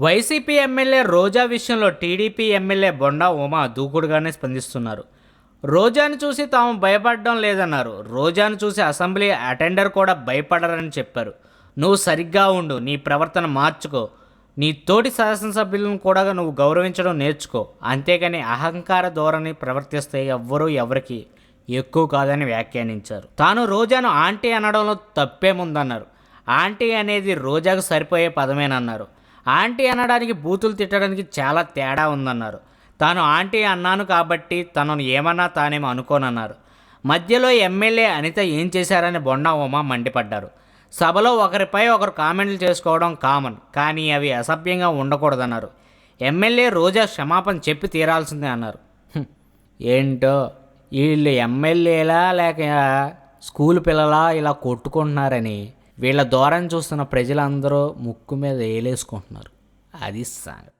YCP MLA Roja విషయంలో TDP MLA Bonda Uma దూకుడుగానే స్పందిస్తున్నారు. రోజాను చూసి తాము భయపడడం లేదన్నారు. రోజాను చూసి అసెంబ్లీ అటెండర్ కూడా భయపడరని చెప్పారు. నువ్వు సరిగ్గా ఉండు నీ ప్రవర్తన మార్చుకో. నీ తోటి శాసనసభ్యులను కూడా నువ్వు గౌరవించడం నేర్చుకో. అంతేగాని అహంకార ధోరణి ప్రవర్తిస్తే ఎవ్వరూ ఎవరికి ఎక్కువ కాదని వ్యాఖ్యానించారు. తాను రోజాను ఆంటీ అనడంలో తప్పేముందన్నారు. ఆంటీ అనేది రోజాకు సరిపోయే పదమేనన్నారు. ఆంటీ అనడానికి బూతులు తిట్టడానికి చాలా తేడా ఉందన్నారు. తాను ఆంటీ అన్నాను కాబట్టి తనను ఏమన్నా తానేమో అనుకోనన్నారు. మధ్యలో ఎమ్మెల్యే అనిత ఏం చేశారని బొండా ఉమా మండిపడ్డారు. సభలో ఒకరిపై ఒకరు కామెంట్లు చేసుకోవడం కామన్ కానీ అవి అసభ్యంగా ఉండకూడదన్నారు. ఎమ్మెల్యే రోజా క్షమాపణ చెప్పి తీరాల్సిందే అన్నారు. ఏంటో? వీళ్ళు ఎమ్మెల్యేలా లేక స్కూల్ పిల్లలా ఇలా కొట్టుకుంటున్నారని? వీళ్ళ దూరం చూస్తున్న ప్రజలందరూ ముక్కు మీద వేలేసుకుంటున్నారు అది సాంగ్